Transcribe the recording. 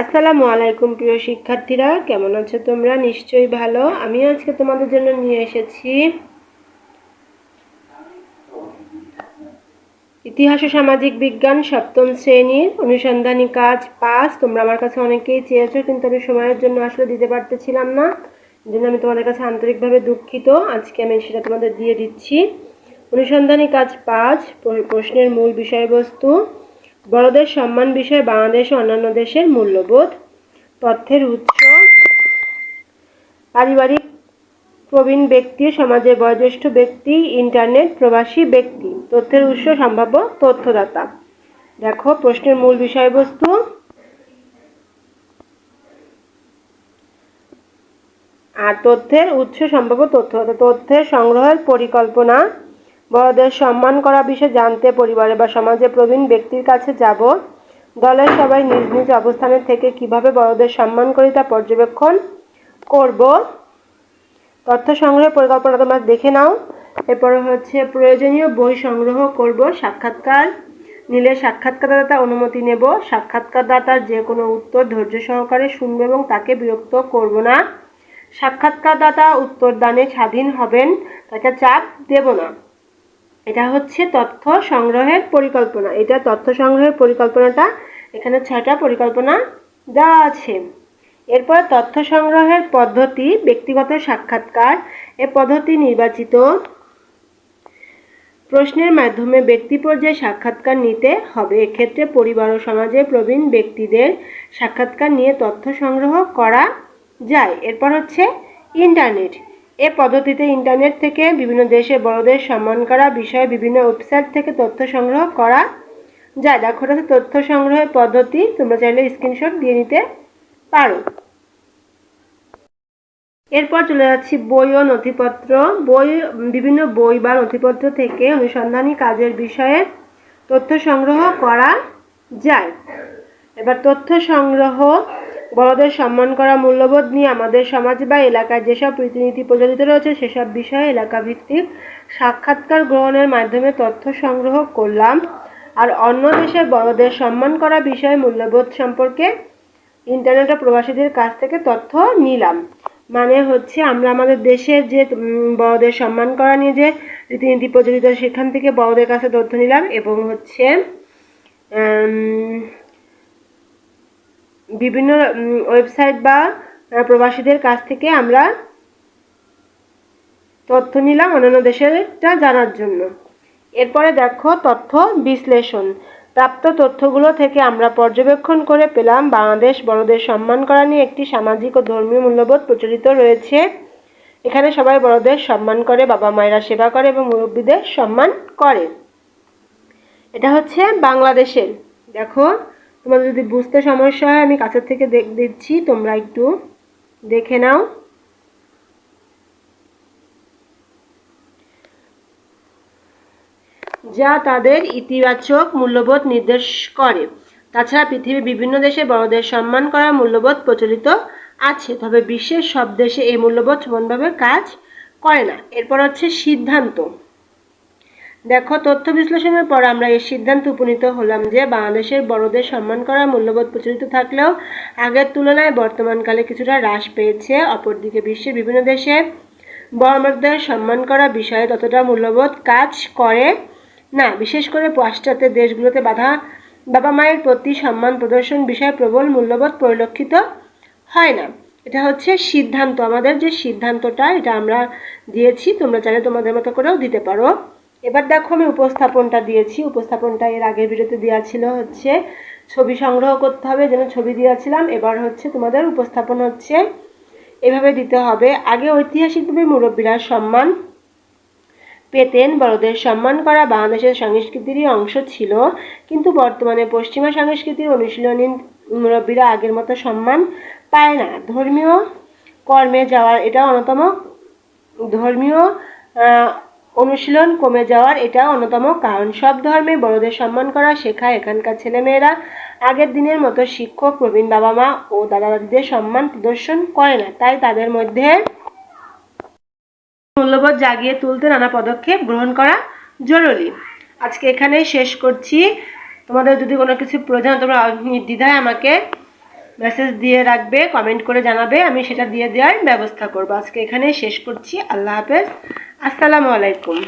আসসালামু আলাইকুম, প্রিয় শিক্ষার্থীরা। কেমন আছো তোমরা? নিশ্চয়ই ভালো। আমি আজকে তোমাদের জন্য নিয়ে এসেছি ইতিহাস ও সামাজিক বিজ্ঞান সপ্তম শ্রেণির অনুসন্ধানী কাজ পাঁচ। তোমরা আমার কাছে অনেকেই চেয়েছো, কিন্তু আমি সময়ের জন্য আসলে দিতে পারতেছিলাম না। জন্য আমি তোমাদের কাছে আন্তরিকভাবে দুঃখিত। আজকে আমি সেটা তোমাদের দিয়ে দিচ্ছি। অনুসন্ধানী কাজ পাঁচ প্রশ্নের মূল বিষয়বস্তু। বড়দের সম্মান বিষয়ে বাংলাদেশ ও অন্যান্য দেশের মূল্যবোধ, তথ্যের উৎস, পারিবারিক প্রবীণ ব্যক্তি, সমাজের বয়োজ্যেষ্ঠ ব্যক্তি, ইন্টারনেট প্রবাসী ব্যক্তি, তথ্যের উৎস সম্ভাব্য তথ্যদাতা। দেখো, প্রশ্নের মূল বিষয়বস্তু। আর তথ্যের উৎস সম্ভাব্য তথ্য, তথ্যের সংগ্রহের পরিকল্পনা। বড়দের সম্মান করা বিষয়ে জানতে পরিবারে বা সমাজে প্রবীণ ব্যক্তির কাছে যাব। দলের সবাই নিজ নিজ অবস্থানে থেকে কীভাবে বড়দের সম্মান করি তা পর্যবেক্ষণ করব। তথ্য সংগ্রহের পরিকল্পনা তোমরা দেখে নাও। এরপরে হচ্ছে প্রয়োজনীয় বই সংগ্রহ করব, সাক্ষাৎকার। নিলে সাক্ষাৎকারদাতা অনুমতি নেব। সাক্ষাৎকারদাতার যে কোনো উত্তর ধৈর্য সহকারে শুনব এবং তাকে বিরক্ত করব না। সাক্ষাৎকারদাতা উত্তরদানে স্বাধীন হবেন, তাকে চাপ দেব না। এটা হচ্ছে তথ্য সংগ্রহের পরিকল্পনা। এটা তথ্য সংগ্রহের পরিকল্পনাটা এখানে ছয়টা পরিকল্পনা দেওয়া আছে। এরপর তথ্য সংগ্রহের পদ্ধতি, ব্যক্তিগত সাক্ষাৎকার, এ পদ্ধতি নির্বাচিত। প্রশ্নের মাধ্যমে ব্যক্তি পর্যায়ে সাক্ষাৎকার নিতে হবে। এক্ষেত্রে পরিবার ও সমাজের প্রবীণ ব্যক্তিদের সাক্ষাৎকার নিয়ে তথ্য সংগ্রহ করা যায়। এরপর হচ্ছে ইন্টারনেট। এ পদ্ধতিতে ইন্টারনেট থেকে বিভিন্ন দেশে বড়দের সম্মান করা বিষয়ে বিভিন্ন ওয়েবসাইট থেকে তথ্য সংগ্রহ করা যায়। দেখো, এটা তথ্য সংগ্রহের পদ্ধতি। তোমরা চাইলে স্ক্রিনশট দিয়ে নিতে পারো। এরপর চলে যাচ্ছি বই ও নথিপত্র। বই, বিভিন্ন বই বা নথিপত্র থেকে অনুসন্ধানী কাজের বিষয়ে তথ্য সংগ্রহ করা যায়। এবার তথ্য সংগ্রহ বড়দের সম্মান করা মূল্যবোধ নিয়ে আমাদের সমাজ বা এলাকায় যেসব রীতিনীতি প্রচলিত রয়েছে, সেসব বিষয়ে এলাকা ভিত্তিক সাক্ষাৎকার গ্রহণের মাধ্যমে তথ্য সংগ্রহ করলাম। আর অন্য দেশের বড়দের সম্মান করা বিষয়ে মূল্যবোধ সম্পর্কে ইন্টারনেট প্রবাসীদের কাছ থেকে তথ্য নিলাম। মানে হচ্ছে আমরা আমাদের দেশের যে বড়দের সম্মান করা নিয়ে যে রীতিনীতি প্রচলিত, সেখান থেকে বড়দের কাছে তথ্য নিলাম এবং হচ্ছে বিভিন্ন ওয়েবসাইট বা প্রবাসীদের কাছ থেকে আমরা তথ্য নিলাম অন্যান্য দেশেরটা জানার জন্য। এরপরে দেখো তথ্য বিশ্লেষণ। প্রাপ্ত তথ্যগুলো থেকে আমরা পর্যবেক্ষণ করে পেলাম, বাংলাদেশ বড়দের সম্মান করা নিয়ে একটি সামাজিক ও ধর্মীয় মূল্যবোধ প্রচলিত রয়েছে। এখানে সবাই বড়দের সম্মান করে, বাবা মায়েরা সেবা করে এবং মুরব্বীদের সম্মান করে। এটা হচ্ছে বাংলাদেশের, দেখো তোমাদের যদি বুঝতে সমস্যা হয়, আমি কাছের থেকে দিচ্ছি, তোমরা একটু দেখে নাও। যা তাদের ইতিবাচক মূল্যবোধ নির্দেশ করে। তাছাড়া পৃথিবীর বিভিন্ন দেশে বড়দের সম্মান করার মূল্যবোধ প্রচলিত আছে, তবে বিশ্বের সব দেশে এই মূল্যবোধ সমানভাবে কাজ করে না। এরপর হচ্ছে সিদ্ধান্ত। দেখো, তথ্য বিশ্লেষণের পর আমরা এই সিদ্ধান্ত উপনীত হলাম যে বাংলাদেশের বড়দের সম্মান করার মূল্যবোধ প্রচলিত থাকলেও আগের তুলনায় বর্তমানকালে কিছুটা হ্রাস পেয়েছে। অপরদিকে বিশ্বের বিভিন্ন দেশে বড়দের সম্মান করা বিষয়ে ততটা মূল্যবোধ কাজ করে না। বিশেষ করে পাশ্চাত্য দেশগুলোতে বাধা বাবা মায়ের প্রতি সম্মান প্রদর্শন বিষয়ে প্রবল মূল্যবোধ পরিলক্ষিত হয় না। এটা হচ্ছে সিদ্ধান্ত। আমাদের যে সিদ্ধান্তটা, এটা আমরা দিয়েছি, তোমরা চাইলে তোমাদের মতো করেও দিতে পারো। এবার দেখো আমি উপস্থাপনটা দিয়েছি। উপস্থাপনটা এর আগের ভিডিওতে দেওয়া ছিল হচ্ছে ছবি সংগ্রহ করতে হবে, যেন ছবি দিয়েছিলাম। এবার হচ্ছে তোমাদের উপস্থাপন হচ্ছে এভাবে দিতে হবে। আগে ঐতিহাসিকভাবে মুরব্বীরা সম্মান পেতেন, বড়দের সম্মান করা বাংলাদেশের সংস্কৃতিরই অংশ ছিল। কিন্তু বর্তমানে পশ্চিমা সংস্কৃতির অনুশীলনী মুরব্বীরা আগের মতো সম্মান পায় না। ধর্মীয় কর্মে যাওয়ার এটা অন্যতম ধর্মীয় অনুশীলন কমে যাওয়ার এটা অন্যতম কারণ। সব ধর্মে বড়দের সম্মান করা শেখায় এখানকার ছেলেমেয়েরা। আগের দিনের মতো শিক্ষক, প্রবীণ বাবা মা ও দাদা দাদিদের সম্মান প্রদর্শন করে না। তাই তাদের মধ্যে মূল্যবোধ জাগিয়ে তুলতে নানা পদক্ষেপ গ্রহণ করা জরুরি। আজকে এখানেই শেষ করছি। তোমাদের যদি কোনো কিছু প্রয়োজন, তোমরা নির্দ্বিধায় আমাকে মেসেজ দিয়ে রাখবে কমেন্ট করে জানাবে। আমি সেটা দিয়ে দেওয়ার ব্যবস্থা করব। আজকে এখানে শেষ করছি। আল্লাহ হাফেজ। আসসালামু আলাইকুম।